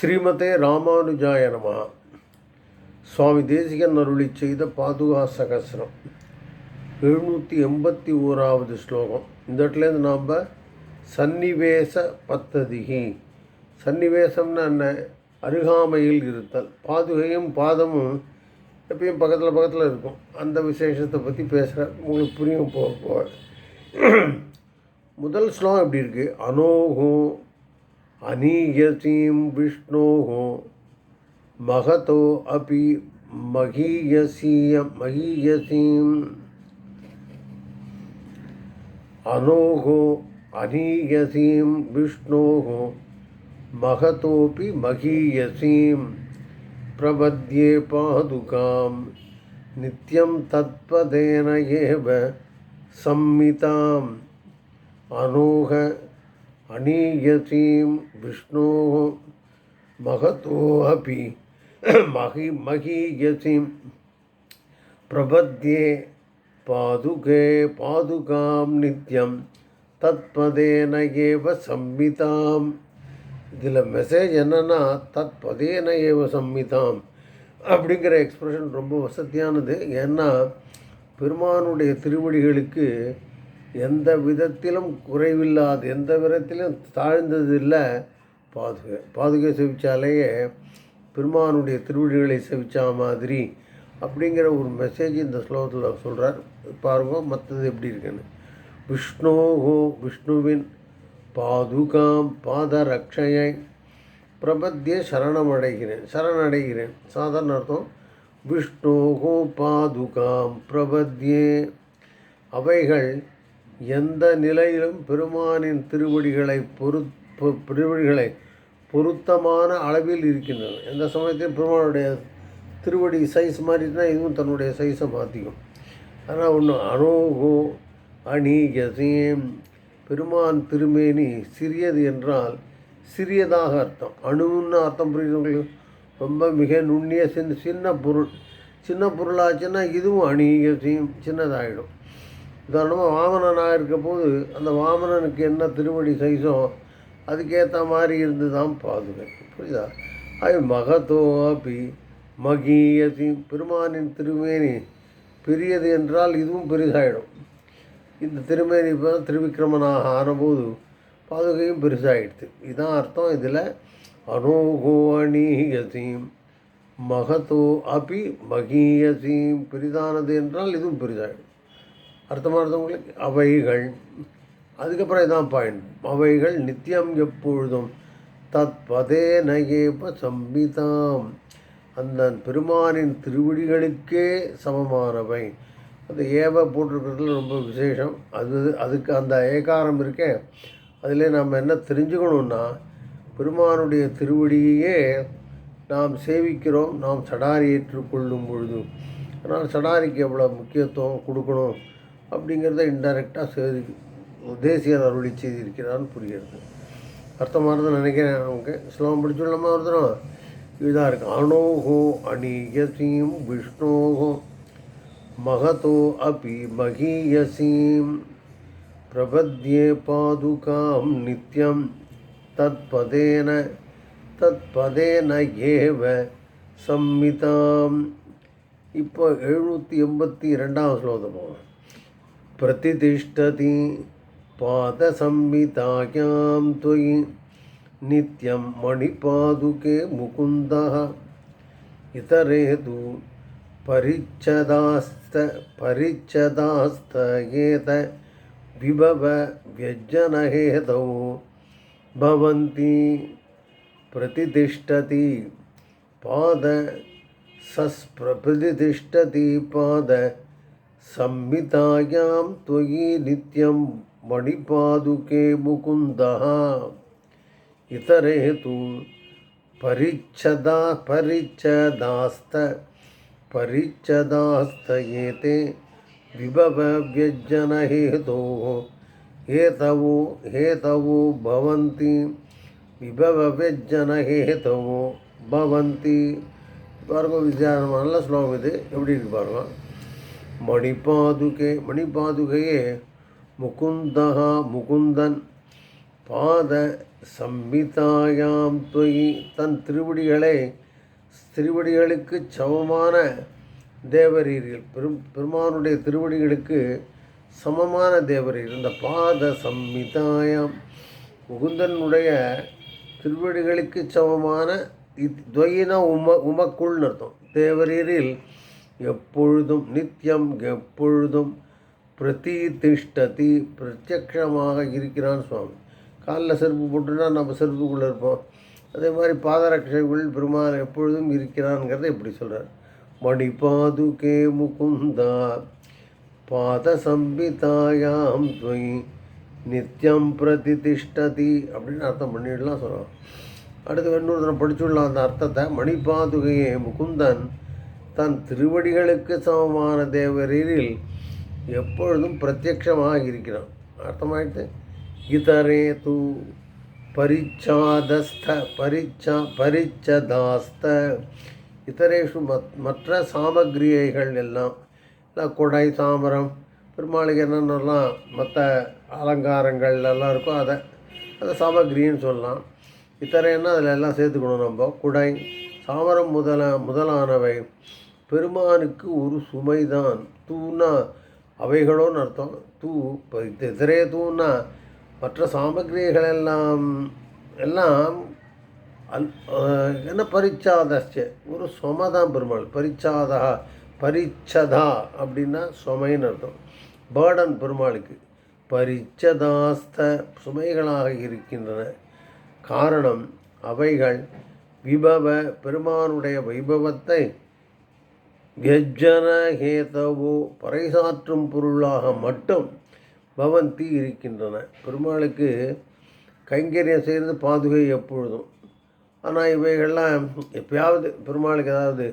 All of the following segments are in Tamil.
ஸ்ரீமதே ராமானுஜாய நம. சுவாமி தேசிகன் அருளி செய்த பாதுகா சகசிரம் எழுநூற்றி எண்பத்தி ஓராவது ஸ்லோகம். இந்த இடத்துலேருந்து நாம் சந்நிவேச பத்ததிகி. சந்நிவேசம்னா என்ன? அருகாமையில் இருத்தல். பாதுகையும் பாதமும் எப்பயும் பக்கத்தில் பக்கத்தில் இருக்கும். அந்த விசேஷத்தை பற்றி பேசுகிற உங்களுக்கு புரியும் போக முதல் ஸ்லோகம் எப்படி இருக்குது அனோகோ अनीयसीं विष्णोः महतो अपि महीयसीय महीयसीम् अनोः अनीयसीं विष्णोः महतोऽपि महीयसीं प्रपद्ये पादुकां नित्यं तत्पदेन एव संमिताम्। अनोह அநீயசீம் விஷ்ணோ மகத்தோபி மகி மகீயசீம் பிரபத்யே பாதுகே பாதுகாம் நித்யம் தத்பதேன சம்மிதாம். இதில் மெசேஜ் என்னென்னா தத்பதேன சம்மிதாம் அப்படிங்கிற எக்ஸ்பிரஷன் ரொம்ப வசதியானது. ஏன்னா பெருமானுடைய திருவடிகளுக்கு எந்த விதத்திலும் குறைவில்லாது எந்த விதத்திலும் தாழ்ந்தது இல்லை பாதுகை பாதுகை செவிச்சாலேயே பெருமானுடைய திருவிழிகளை செவிச்சா மாதிரி அப்படிங்கிற ஒரு மெசேஜ் இந்த ஸ்லோகத்தில் சொல்கிறார் பாருங்க மற்றது எப்படி இருக்குன்னு. விஷ்ணோகோ விஷ்ணுவின் பாதுகாம் பாத ரக்ஷையை பிரபத்திய சரணமடைகிறேன் சரணடைகிறேன். சாதாரண அர்த்தம். விஷ்ணோகோ பாதுகாம் பிரபத்தியே. அவைகள் எந்த நிலையிலும் பெருமானின் திருவடிகளை பொருத் திருவடிகளை பொருத்தமான அளவில் இருக்கின்றன. எந்த சமயத்திலும் பெருமானுடைய திருவடி சைஸ் மாறிட்டுனா இதுவும் தன்னுடைய சைஸை மாற்றிக்கும் ஆனால் ஒன்று அனோகோ அணீகசீம் பெருமான் திருமேனி சிறியது என்றால் சிறியதாக அர்த்தம். அணுன்னு அர்த்தம் புரியுறவங்களுக்கு ரொம்ப மிக நுண்ணிய சின்ன சின்ன பொருள். சின்ன பொருளாச்சுன்னா இதுவும் அணிகசையும் சின்னதாகிடும் உதாரணமாக வாமனனாக இருக்க போது அந்த வாமனனுக்கு என்ன திருவடி சைஸோ அதுக்கேற்ற மாதிரி இருந்து தான் பாதுகை புரியுதா? அது மகத்தோ அப்பி மகீயசி. பெருமானின் திருமேனி பெரியது என்றால் இதுவும் பெரிதாயிடும். இந்த திருமேனி இப்போ திருவிக்கிரமனாக ஆனபோது பாதுகையும் பெருசாகிடுது இதுதான் அர்த்தம். இதில் அனோகோ அணீயசீம் மகத்தோ அபி மகீயசீம் பெரிதானது என்றால் இதுவும் பெரிதாயிடும். அர்த்தமாக இருந்தவங்களுக்கு அவைகள். அதுக்கப்புறம் இதான் பாயிண்ட் அவைகள் நித்தியம் எப்பொழுதும் தத் பதே நகேப சம்பிதாம் அந்த பெருமானின் திருவடிகளுக்கே சமமானவை. அந்த ஏவ போட்டிருக்கிறதுல ரொம்ப விசேஷம். அது அதுக்கு அந்த ஏகாரம் இருக்கே. அதிலே நாம் என்ன தெரிஞ்சுக்கணுன்னா பெருமானுடைய திருவடியையே நாம் சேவிக்கிறோம் நாம் சடாரி ஏற்றுக்கொள்ளும் பொழுது. அதனால் சடாரிக்கு எவ்வளோ முக்கியத்துவம் கொடுக்கணும்? அப்படிங்கிறத இன்டைரக்டாக செய்தி தேசியர் அருளி செய்திருக்கிறான்னு புரிகிறது. அர்த்தமானது நினைக்கிறேன் நமக்கு இஸ்லாம் பிடிச்சுள்ளமா ஒரு தடவை இதாக இருக்கு. அணோகோ அணியசீம் விஷ்ணோகோ மகதோ அபி மகீயசீம். பிரபத்யே பாதுகாம் நித்யம். தத்பதேன தத்பதேன ஏவ சம்மிதாம். இப்போ எழுநூற்றி எண்பத்தி ரெண்டாம் ஸ்லோகத்தை போகலாம். प्रतितिष्ठति पादसंहितायां त्वयि नित्यं मणिपादुके मुकुन्दः इतरे तु परिच्छदास्त परिच्छदास्तहेतविभवव्यञ्जनहेतौ भवन्ति प्रतिष्ठति पादसस्प्रतिष्ठति पाद संहितायां त्वयि नित्यं मणिपादुके मुकुन्दः इतरे तु परिच्छदा परिच्छदास्त परिच्छदास्तयेते विभवव्यज्जनहेतोः हेतवो हेतवो भवन्ति விபவவெஜ்ஜனஹேதவோ பவந்தி பாருங்க வித்தியாசம் நல்ல ஸ்லோகம் இது எப்படி இருக்கு பாருங்க மணிபாதுகே மணிபாதுகையே முகுந்தகா முகுந்தன் பாத சம்மிதாயாம் துயி தன் திருவடிகளை திருவடிகளுக்கு சமமான தேவரீர்கள் பெரும் பெருமானுடைய திருவடிகளுக்கு சமமான தேவரீர். இந்த பாத சம்மிதாயாம் முகுந்தனுடைய திருவடிகளுக்கு சமமான இத் துவயினா உம உமக்குள்னு அர்த்தம். தேவரீரில் எப்பொழுதும் நித்தியம் எப்பொழுதும் பிரதிதிஷ்டதி பிரத்யக்ஷமாக இருக்கிறான் சுவாமி. காலில் செருப்பு போட்டுனா நம்ம செருப்புக்குள்ளே இருப்போம். அதே மாதிரி பாதரட்சைகள் பெருமாள் எப்பொழுதும் இருக்கிறான்ங்கிறத இப்படி சொல்கிறார் மணிபாதுகே முகுந்தா பாத சம்பிதாயாம் துவயி நித்தியம் பிரதிதிஷ்டதி அப்படின்னு அர்த்தம் பண்ணிடலாம் சொல்லுவான் அடுத்து இன்னொரு தடவை படிச்சுடலாம் அந்த அர்த்தத்தை. மணிபாதுகையே முகுந்தன் தன் திருவடிகளுக்கு சமமான தேவரீரில் எப்பொழுதும் பிரத்யக்ஷமாக இருக்கிறான். அர்த்தமாயிட்டு இதரே தூ பரிச்சாதஸ்த பரிச்சா பரிச்சதாஸ்த. இதரேஷு மத் மற்ற சாமகிரியைகள் எல்லாம் எல்லாம் கொடை தாமரம் பெருமாளுக்கு என்னென்னலாம் மற்ற அலங்காரங்கள் எல்லாம் இருக்கோ அதை அதை சாமகிரின்னு சொல்லலாம். இத்தரைன்னா அதில் எல்லாம் சேர்த்துக்கணும் நம்ம. குடை சாமரம் முதல முதலானவை. பெருமானுக்கு ஒரு சுமைதான். தூணா அவைகளோன்னு அர்த்தம். தூ இப்போ இதரே தூணா. மற்ற சாமகிரிகள் எல்லாம் எல்லாம் அல் என்ன பரிச்சாதஸ்ய? ஒரு சொமதான் பெருமாள். பரிச்சாதா பரிச்சதா அப்படின்னா சுமைன்னு அர்த்தம். பேர்டன் பெருமாளுக்கு பரிச்சதாஸ்த சுமைகளாக இருக்கின்றன. காரணம் அவைகள் விபவ பெருமானுடைய வைபவத்தை வியஜன பறைசாற்றும் பொருளாக மட்டும் பவந்தி இருக்கின்றன பெருமாளுக்கு கைங்கரியம் செய்கிறது பாதுகை எப்பொழுதும். ஆனால் இவைகள்லாம் எப்பயாவது பெருமாளுக்கு ஏதாவது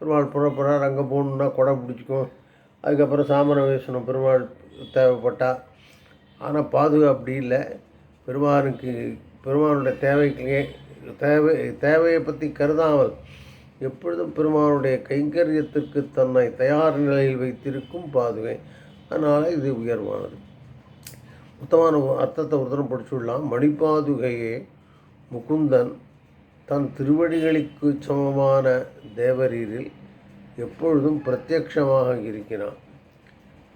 பெருமாள் புறப்படுறார் அங்கே போகணுன்னா கொடை பிடிச்சிக்கும் அதுக்கப்புறம் சாமரம் வீசணும் பெருமாள் தேவைப்பட்டால் ஆனால் பாதுகா அப்படி இல்லை. பெருமானுக்கு பெருமானுடைய தேவைக்கு தேவை தேவையை பற்றி கருதாமல் எப்பொழுதும் பெருமானுடைய கைங்கரியத்திற்கு தன்னை தயார் நிலையில் வைத்திருக்கும் பாதுகை அதனால் இது உயர்வானது. மொத்தமான அர்த்தத்தை ஒரு தரம் படிச்சுடலாம் மணிப்பாதுகையே முகுந்தன் தன் திருவடிகளுக்கு சமமான தேவரீரில் எப்பொழுதும் பிரத்யக்ஷமாக இருக்கிறான்.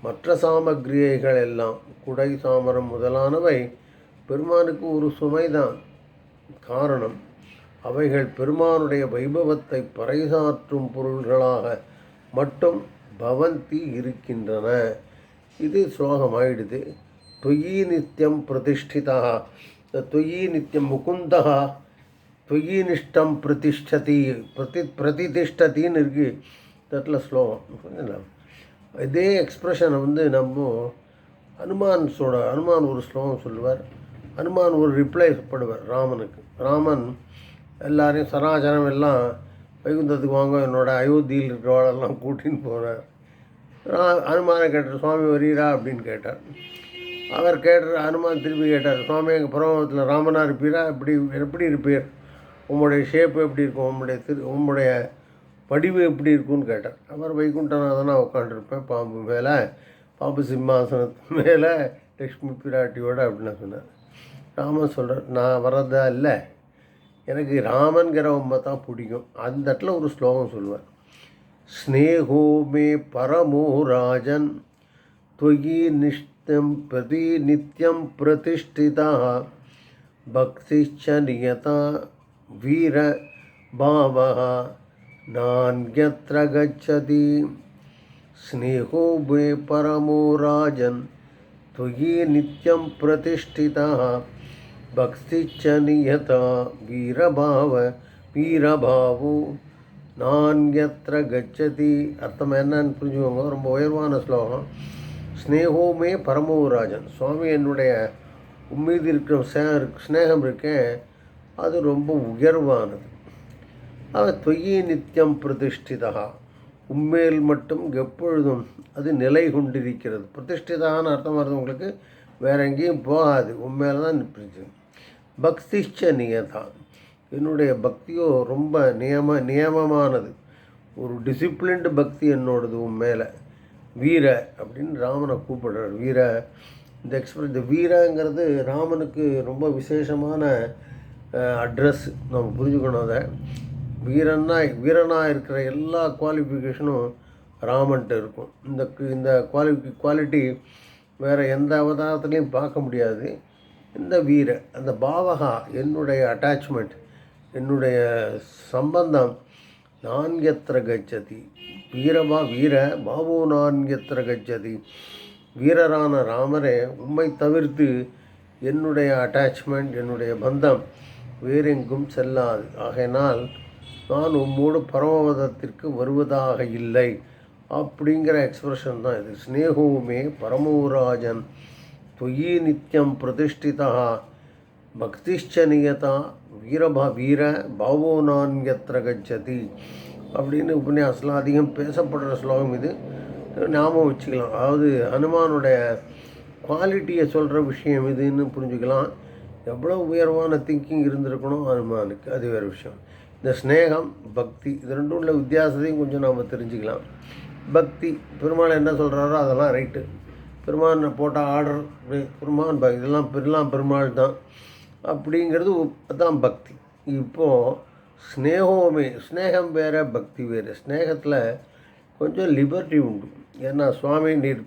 மற்ற சாமக்கிரியைகள் எல்லாம் குடை சாமரம் முதலானவை பெருமானுக்கு ஒரு சுமைதான் காரணம். அவைகள் பெருமானுடைய வைபவத்தை பறைசாற்றும் பொருள்களாக மட்டும் பவந்தி இருக்கின்றன. இது ஸ்லோகமாயிடுது தொயி நித்தியம் பிரதிஷ்டிதா. தொயி நித்தியம் முகுந்தா. தொயி நிஷ்டம் பிரதிஷ்டதி. பிரதி பிரதிதிஷ்டத்தின்னு இருக்குது தட்டில் ஸ்லோகம். இதே எக்ஸ்ப்ரெஷனை வந்து நம்ம அனுமான் சொல்ல அனுமான் ஒரு ஸ்லோகம் சொல்லுவார். அனுமான் ஒரு ரிப்ளை பண்ணுவார் ராமனுக்கு. ராமன் எல்லாரையும் சராச்சரம் எல்லாம் வைகுந்தத்துக்கு வாங்க என்னோட அயோத்தியில் இருக்கிறவாளெல்லாம் கூட்டின்னு போகிறார் ரா அனுமானை கேட்டார் சுவாமி வரீரா? அப்படின்னு கேட்டார். அவர் கேட்டார் அனுமான் திருப்பி கேட்டார் சுவாமி எங்கள் பிரபவத்தில் ராமனாக இருப்பீரா? எப்படி எப்படி இருப்பீர்? உம்முடைய ஷேப் எப்படி இருக்கும்? உம்முடைய திரு உம்முடைய வடிவு எப்படி இருக்கும்னு கேட்டார். அவர் வைகுண்டநாதனாக உட்காந்துருப்பேன் பாம்பு மேலே பாம்பு சிம்மாசனத்து மேலே லக்ஷ்மி பிராட்டியோட அப்படின்னு சொன்னார். ராமன் சொல்கிறார் நான் வரதா இல்லை எனக்கு ராமன்கிற உண்மை தான் பிடிக்கும் அந்த இடத்துல ஒரு ஸ்லோகம் சொல்லுவார் ஸ்னேகோ மே பரமோ ராஜன் त्वयि निष्ठं प्रति नित्यं प्रतिष्ठिता भक्तिश्च नियता वीरभावः नान्यत्र गच्छति स्नेहो वे परमो राजन् त्वयि नित्यं प्रतिष्ठितः பக்திச்சனியதா வீரபாவ வீரபாவு நான் எத்திர கச்சதி அர்த்தம் என்னன்னு புரிஞ்சுக்கோங்க ரொம்ப உயர்வான ஸ்லோகம் ஸ்னேகோமே பரமவராஜன் சுவாமி என்னுடைய உம்மீது இருக்கிற சே ஸ்னேகம் இருக்கேன் அது ரொம்ப உயர்வானது அவன் தொய்யே நித்தியம் பிரதிஷ்டிதா உண்மையில் மட்டும் எப்பொழுதும் அது நிலை கொண்டிருக்கிறது பிரதிஷ்டிதான்னு அர்த்தம் வருது உங்களுக்கு வேற எங்கேயும் போகாது. உண்மையில தான் நிற்பிச்சு பக்திஷ்ட நியதா. என்னுடைய பக்தியோ ரொம்ப நியம நியமமானது. ஒரு டிசிப்ளின்டு பக்தி என்னோடது உன் மேலே. வீர அப்படின்னு ராமனை கூப்பிடுறார். வீர இந்த எக்ஸ்பிரஸ் இந்த வீரங்கிறது ராமனுக்கு ரொம்ப விசேஷமான அட்ரஸ் நம்ம புரிஞ்சுக்கணும் அதை. வீரன்னா வீரனாக இருக்கிற எல்லா குவாலிஃபிகேஷனும் ராமன்ட்டு இருக்கும். இந்த இந்த குவாலி குவாலிட்டி வேறு எந்த அவதாரத்துலேயும் பார்க்க முடியாது. இந்த வீர அந்த பாவகா என்னுடைய அட்டாச்மெண்ட் என்னுடைய சம்பந்தம் நான்கத்திர கச்சதி வீரபா வீர பாபு நான்கத்திர கச்சதி வீரரான ராமரே உம்மை தவிர்த்து என்னுடைய அட்டாச்மெண்ட் என்னுடைய பந்தம் வேறெங்கும் செல்லாது. ஆகையினால் நான் உம்மோடு பரமபதத்திற்கு வருவதாக இல்லை. அப்படிங்கிற எக்ஸ்பிரஷன் தான் இது. ஸ்னேகோமே பரமோராஜன் தொயி நித்தியம் பிரதிஷ்டிதா பக்திஷ்ச நியதா வீரபா வீர பாவோ நான்யத்திர கச்சதி அப்படின்னு உபன்யாசத்தில் அதிகம் பேசப்படுற ஸ்லோகம் இது. ஞாபகம் வச்சுக்கலாம். அதாவது ஹனுமானுடைய குவாலிட்டியை சொல்கிற விஷயம் இதுன்னு புரிஞ்சுக்கலாம். எவ்வளோ உயர்வான திங்கிங் இருந்திருக்கணும் ஹனுமானுக்கு. அது வேறு விஷயம். இந்த ஸ்னேகம் பக்தி இது ரெண்டும் உள்ள வித்தியாசத்தையும் கொஞ்சம் நாம் தெரிஞ்சுக்கலாம். பக்தி. பெருமாள் என்ன சொல்கிறாரோ அதெல்லாம் ரைட்டு பெருமானை போட்ட ஆர்டர் பெருமான் ப இதெல்லாம் பெருலாம் பெருமாள் தான். அப்படிங்கிறது தான் பக்தி. இப்போது ஸ்னேகமே ஸ்னேகம் வேறு பக்தி வேறு. ஸ்னேகத்தில் கொஞ்சம் லிபர்ட்டி உண்டு. ஏன்னா சுவாமி நீர்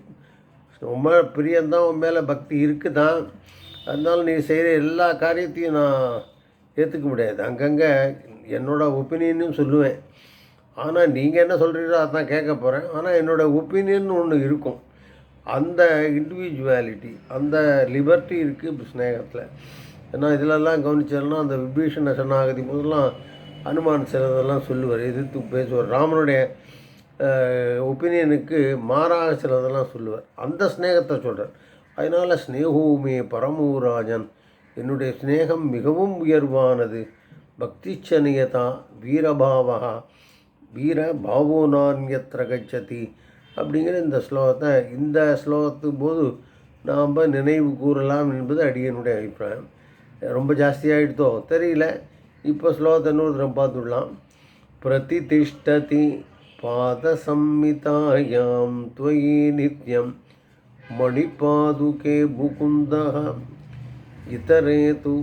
ரொம்ப பிரியந்தான் உன் மேலே பக்தி இருக்குது தான் அதனால நீ செய்கிற எல்லா காரியத்தையும் நான் ஏற்றுக்க முடியாது. அங்கங்கே என்னோடய ஒப்பீனியனும் சொல்லுவேன். ஆனால் நீங்கள் என்ன சொல்கிறீங்களோ அதான் கேட்க போகிறேன் ஆனால் என்னோடய ஒப்பீனியன் ஒன்று இருக்கும். அந்த இண்டிவிஜுவாலிட்டி அந்த லிபர்ட்டி இருக்குது ஸ்நேகத்தில் ஏன்னா இதிலெல்லாம் கவனிச்சதுன்னா அந்த விபீஷண சரணாகதி போதெல்லாம் அனுமான் சிலதெல்லாம் சொல்லுவார் எதிர்த்து பேசுவார். ராமனுடைய ஒப்பீனியனுக்கு மாறாக சிலதெல்லாம் சொல்லுவார். அந்த ஸ்னேகத்தை சொல்கிறார் அதனால் ஸ்னேகோமே பரமூராஜன் என்னுடைய ஸ்னேகம் மிகவும் உயர்வானது. பக்திச்சனியதா வீரபாவகா வீர பாவோ நான்யத்திர கச்சதி அப்படிங்கிற இந்த ஸ்லோகத்தை இந்த ஸ்லோகத்து போது நாம் நினைவு கூறலாம் என்பது அடியனுடைய அபிப்பிராயம் ரொம்ப ஜாஸ்தியாகிடுதோ தெரியல இப்போ ஸ்லோகத்தை இன்னொரு தரம் பார்த்துடலாம் பிரதிதிஷ்டதி பாதசம்மிதாயாம் त्वयि नित्यं मणिपादुके मुकुन्दः इतरे तु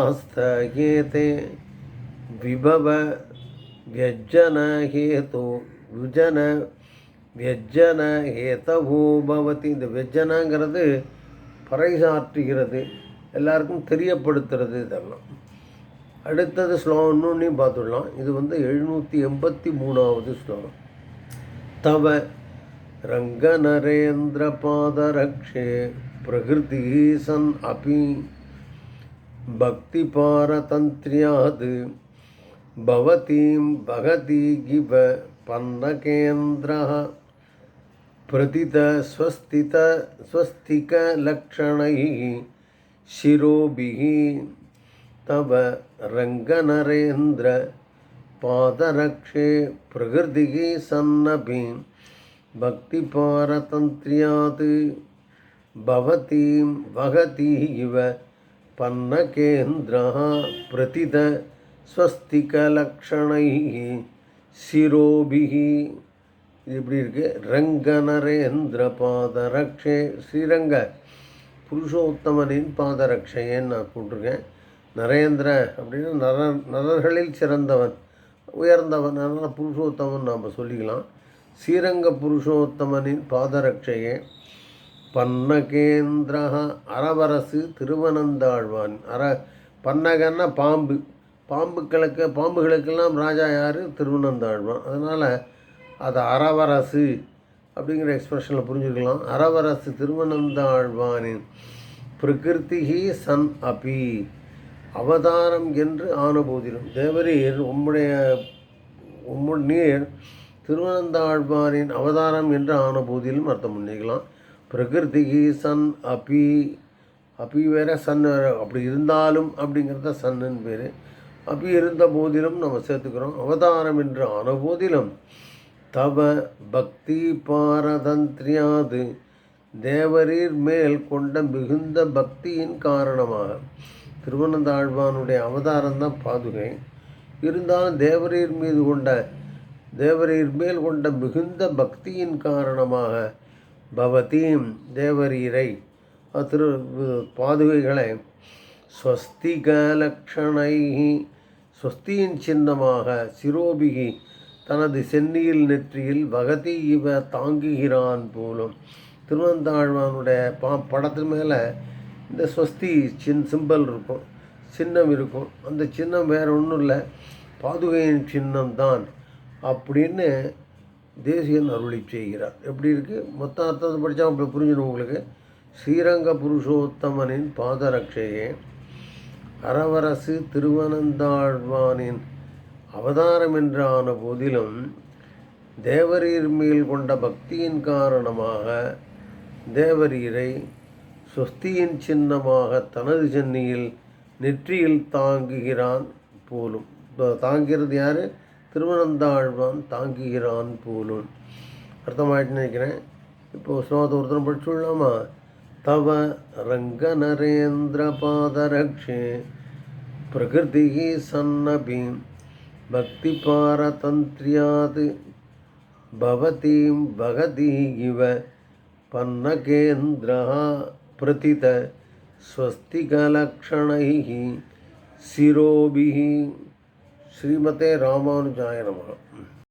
परिच्छदास्तयेते विभव व्यज्जनहेतु விஜன வெஜ்ஜன ஏதவோ பவதி இந்த வெஜ்ஜனங்கிறது பறைசாற்றுகிறது எல்லாருக்கும் தெரியப்படுத்துறது இதெல்லாம் அடுத்தது ஸ்லோகம் இன்னொன்னு பார்த்துடலாம் இது வந்து எழுநூற்றி எண்பத்தி மூணாவது ஸ்லோகம் தவ ரங்கநரேந்திர பாதரக்ஷே பிரகிருதி சன் அபி பக்தி பாரதந்திரியாது भवतीं भगति गिव पन्नकेन्द्रः प्रतितस्वस्तित स्वस्तिकलक्षणैः शिरोभिः तव रङ्गनरेन्द्र पादरक्षे प्रकृतिः सन्नपि भक्तिपारतन्त्र्यात् भवतीं वहति इव पन्नकेन्द्रः प्रतित ஸ்வஸ்திகலக்ஷணை சிரோபிகி இது இப்படி இருக்குது ரங்க நரேந்திர பாதரக்ஷே ஸ்ரீரங்க புருஷோத்தமனின் பாதரக்ஷையன்னு நான் போட்டிருக்கேன் நரேந்திர அப்படின்னு நர நரர்களில் சிறந்தவன் உயர்ந்தவன் அதனால் புருஷோத்தமன் நாம் சொல்லிக்கலாம். ஸ்ரீரங்க புருஷோத்தமனின் பாதரட்சையே பன்னகேந்திரா அரவரசு திருவனந்தாழ்வான். அர பன்னகன்னா பாம்பு. பாம்புக்களுக்கு பாம்புகளுக்கெல்லாம் ராஜா யார்? திருவனந்தாழ்வான் அதனால் அதை அறவரசு அப்படிங்கிற எக்ஸ்பிரஷனில் புரிஞ்சுக்கலாம். அறவரசு திருவனந்தாழ்வானின் பிரகிருத்திகி சன் அபி. அவதாரம் என்று ஆன போதிலும் தேவரீர் உம்முடைய உம்மு நீர் திருவனந்தாழ்வாரின் அவதாரம் என்று ஆன போதிலும் அர்த்தம் பண்ணிக்கலாம். பிரகிருதிகி சன் அபி. அபி வேற சன் வேற. அப்படி இருந்தாலும் அப்படிங்கிறத சன்னு பேர். அப்படி இருந்த போதிலும் நம்ம சேர்த்துக்கிறோம். அவதாரம் என்று ஆன போதிலும் தவ பக்தி பாரதந்திரியாது தேவரீர் மேல் கொண்ட மிகுந்த பக்தியின் காரணமாக. திருவனந்தாழ்வானுடைய அவதாரம்தான் பாதுகை. இருந்தாலும் தேவரீர் மீது கொண்ட தேவரீர் மேல் கொண்ட மிகுந்த பக்தியின் காரணமாக பவதீம் தேவரீரை திரு பாதுகைகளை ஸ்வஸ்திகலக்ஷணை ஸ்வஸ்தியின் சின்னமாக சிரோபிகி தனது சென்னியில் நெற்றியில் பகதி இவ தாங்குகிறான் போலும். திருவந்தாழ்வானுடைய பா படத்து மேலே இந்த ஸ்வஸ்தி சின் சிம்பல் இருக்கும் சின்னம் இருக்கும். அந்த சின்னம் வேற ஒன்றும் இல்லை பாதுகையின் சின்னம் தான் அப்படின்னு தேசியன் அருளி செய்கிறார். எப்படி இருக்குது மொத்த அர்த்தத்தை படித்தா அப்படி புரிஞ்சிடும் உங்களுக்கு. ஸ்ரீரங்க புருஷோத்தமனின் பாதரட்சையே அரவரசு திருவனந்தாழ்வானின் அவதாரம் என்றான போதிலும் தேவரீர் மேல் கொண்ட பக்தியின் காரணமாக தேவரீரை சொஸ்தியின் சின்னமாக தனது சென்னியில் நெற்றியில் தாங்குகிறான் போலும். தாங்கிறது யார்? திருவனந்தாழ்வான் தாங்குகிறான் போலும். அர்த்தமாயிட்டு நினைக்கிறேன். இப்போ ஸ்லோகத்தை ஒருத்தரம் படிச்சுடலாமா தவ ரங்க நரேந்திர பாதரக்ஷே பிரகிருதி சன்னபி பக்தி பாரதந்திரியாத் பவதீம் பகதி இவ பன்னகேந்திர பிரதித ஸ்வஸ்திகலக்ஷணைः சிரோபிः ஸ்ரீமதே ராமானுஜாய நமः